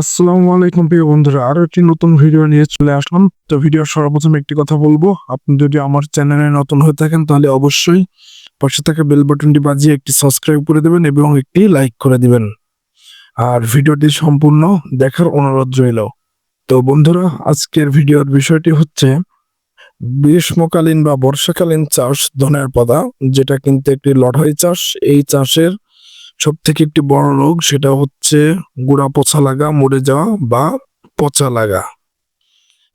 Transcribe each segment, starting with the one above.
আসসালামু আলাইকুম প্রিয় বন্ধুরা, আরও একটি নতুন ভিডিও নিয়ে চলে আসলাম। তো ভিডিও সর্বপ্রথম একটি কথা বলব। আপনি যদি আমার চ্যানেলে নতুন হয়ে থাকেন, তাহলে অবশ্যই পাশে থাকা বেল বাটনটি বাজিয়ে একটি সাবস্ক্রাইব করে দেবেন এবং একটি লাইক করে দিবেন। আর ভিডিওটি সম্পূর্ণ দেখার অনুরোধ রইল। তো বন্ধুরা, আজকের ভিডিওর বিষয়টি হচ্ছে, গ্রীষ্মকালীন বা বর্ষাকালীন চাষ ধনের পাতা, যেটা কিন্তু একটি লড়াই চাষ। এই চাষের সব থেকে একটি বড় রোগ সেটা হচ্ছে গুড়া পচা লাগা, মরে যাওয়া বা পচা লাগা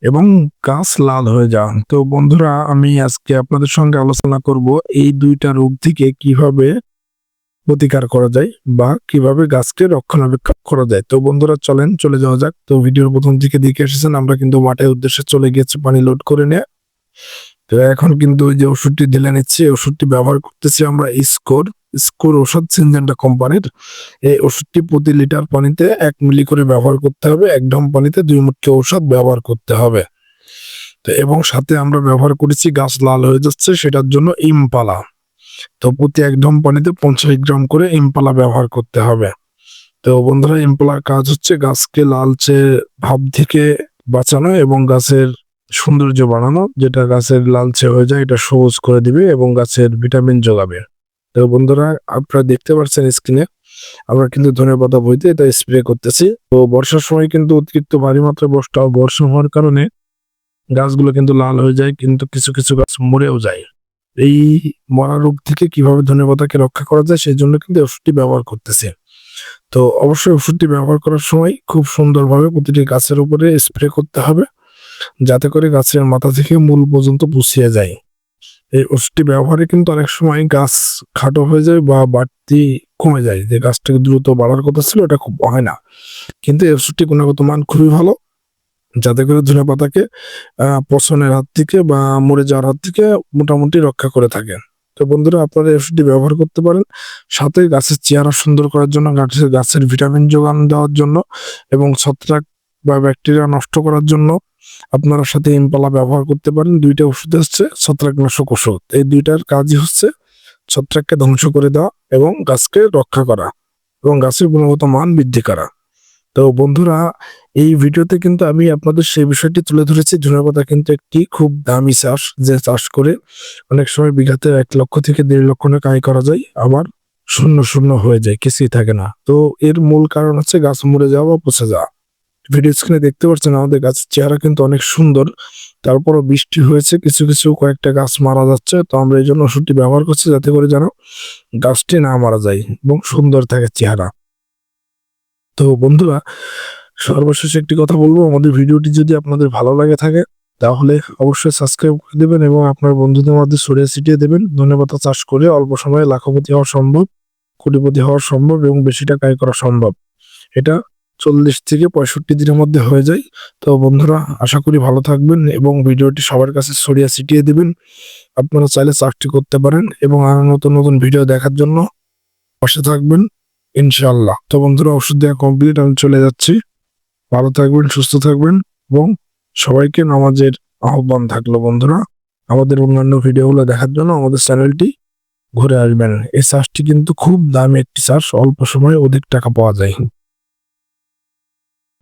এবং গাছ লাল হয়ে যাওয়া। তো বন্ধুরা, আমি আজকে আপনাদের সঙ্গে আলোচনা করব এই দুইটা রোগ থেকে কীভাবে প্রতিকার করা যায় বা কীভাবে গাছকে রক্ষণাবেক্ষণ করা যায়। তো বন্ধুরা, চলেন, চলে যাওয়া যাক। তো ভিডিওর প্রথম দিকে দেখে এসেছেন, আমরা কিন্তু মাঠের উদ্দেশ্যে চলে গিয়েছি পানি লোড করে নিয়ে। তো এখন কিন্তু যে ওষুধটি ঢেলে নিচ্ছি, ওষুধটি ব্যবহার করতেছি আমরা স্কোর। স্কোর ওষুধ সিনজেন্টা কোম্পানির। এই ওষুধটি প্রতি লিটার পানিতে এক মিলি করে ব্যবহার করতে হবে। এক ড্রাম পানিতে দুই মুঠি ঔষধ ব্যবহার করতে হবে। তো এবং সাথে আমরা ব্যবহার করেছি গাছ লাল হয়ে যাচ্ছে, সেটার জন্য ইমপালা। তো প্রতি এক ড্রাম পানিতে পঞ্চাশ গ্রাম করে ইমপালা ব্যবহার করতে হবে। তো বন্ধুরা, ইমপালার কাজ হচ্ছে গাছকে লালচে ভাব থেকে বাঁচানো এবং গাছের সৌন্দর্য বাড়ানো। যেটা গাছের লালচে হয়ে যায়, এটা সবুজ করে দিবে এবং গাছের ভিটামিন যোগাবে। তো বন্ধুরা, আপনারা দেখতে পাচ্ছেন স্ক্রিনে আমরা কিন্তু ধনে পাতা বইতে এটা স্প্রে করতেছি। তো বর্ষার সময় কিন্তু অতিরিক্ত ভারী মাত্রায় বর্ষা বর্ষা হওয়ার কারণে গাছগুলো কিন্তু লাল হয়ে যায়, কিন্তু কিছু কিছু গাছ মরেও যায়। এই মরা রোগ থেকে কীভাবে ধনে পাতাকে রক্ষা করা যায় সেই জন্য কিন্তু ওষুধটি ব্যবহার করতেছে। তো অবশ্যই ওষুধটি ব্যবহার করার সময় খুব সুন্দরভাবে প্রতিটি গাছের উপরে স্প্রে করতে হবে, যাতে করে গাছের মাথা থেকে মূল পর্যন্ত পুষিয়ে যায়। এই ওষুধটি ব্যবহারে কিন্তু অনেক সময় গাছ খাটো হয়ে যায় বা বাড়তি কমে যায়। যে গাছটাকে দ্রুত বাড়ার কথা ছিল এটা খুব হয় না। কিন্তু এই ওষুধটি গুণগত মান খুবই ভালো। যাতে করে ধনে পাতাকে পচনের হাত থেকে বা মরে যাওয়ার হাত থেকে মোটামুটি রক্ষা করে থাকে। তো বন্ধুরা, আপনারা ওষুধটি ব্যবহার করতে পারেন। সাথে গাছের চেহারা সুন্দর করার জন্য, গাছের গাছের ভিটামিন যোগান দেওয়ার জন্য এবং ছত্রাক বা ব্যাকটেরিয়া নষ্ট করার জন্য আপনারা সাথে ইমপালা ব্যবহার করতে পারেন। দুইটা ওষুধ হচ্ছে ছত্রাকনাশক ওষুধ। এই দুইটার কাজই হচ্ছে ছত্রাককে ধ্বংস করে দেওয়া এবং গাছকে রক্ষা করা এবং গাছের গুণগত মান বৃদ্ধি করা। তো বন্ধুরা, এই ভিডিওতে কিন্তু আমি আপনাদের সেই বিষয়টি তুলে ধরেছি। ধনেপাতা কিন্তু একটি খুব দামি চাষ, যে চাষ করে অনেক সময় বিঘাতে এক লক্ষ থেকে দেড় লক্ষ টাকা আয় করা যায়, আবার শূন্য শূন্য হয়ে যায়, কিছুই থাকে না। তো এর মূল কারণ হচ্ছে গাছ মরে যাওয়া বা পচে যাওয়া। ভিডিও স্ক্রিনে দেখতে পাচ্ছেন আমাদের গাছের চেহারা কিন্তু অনেক সুন্দর। তারপরও বৃষ্টি হয়েছে, কিছু কিছু কয়েকটা গাছ মারা যাচ্ছে। তো আমরা এই জন্য ওষুধটি ব্যবহার করছি যাতে করে যেন গাছটি না মারা যায় এবং সুন্দর থাকে চেহারা। তো বন্ধুরা, সর্বশেষ একটি কথা বলব, আমাদের ভিডিওটি যদি আপনাদের ভালো লাগে থাকে, তাহলে অবশ্যই সাবস্ক্রাইব করে দেবেন এবং আপনার বন্ধুদের মধ্যে ছড়িয়ে ছিটিয়ে দেবেন। ধন্যবাদ চাষ করে অল্প সময়ে লাখপতি হওয়া সম্ভব, কোটিপতি হওয়া সম্ভব এবং বেশি টাকা করা সম্ভব। এটা চল্লিশ থেকে পঁয়ষট্টি দিনের মধ্যে হয়ে যায়। তো বন্ধুরা, আশা করি ভালো থাকবেন এবং ভিডিওটি সবার কাছে ছড়িয়ে ছিটিয়ে দিবেন। আপনারা চাইলে চাকরি করতে পারেন এবং আরও নতুন নতুন ভিডিও দেখার জন্য পাশে থাকবেন ইনশাল্লাহ তো বন্ধুরা, ওষুধ দেওয়া কমপ্লিট আমি চলে যাচ্ছি। ভালো থাকবেন, সুস্থ থাকবেন এবং সবাইকে নামাজের আহ্বান থাকল বন্ধুরা। আমাদের অন্যান্য ভিডিওগুলো দেখার জন্য আমাদের চ্যানেলটি ঘুরে আসবেন। এই চাষটি কিন্তু খুব দামি একটি চাষ অল্প সময়ে অধিক টাকা পাওয়া যায়।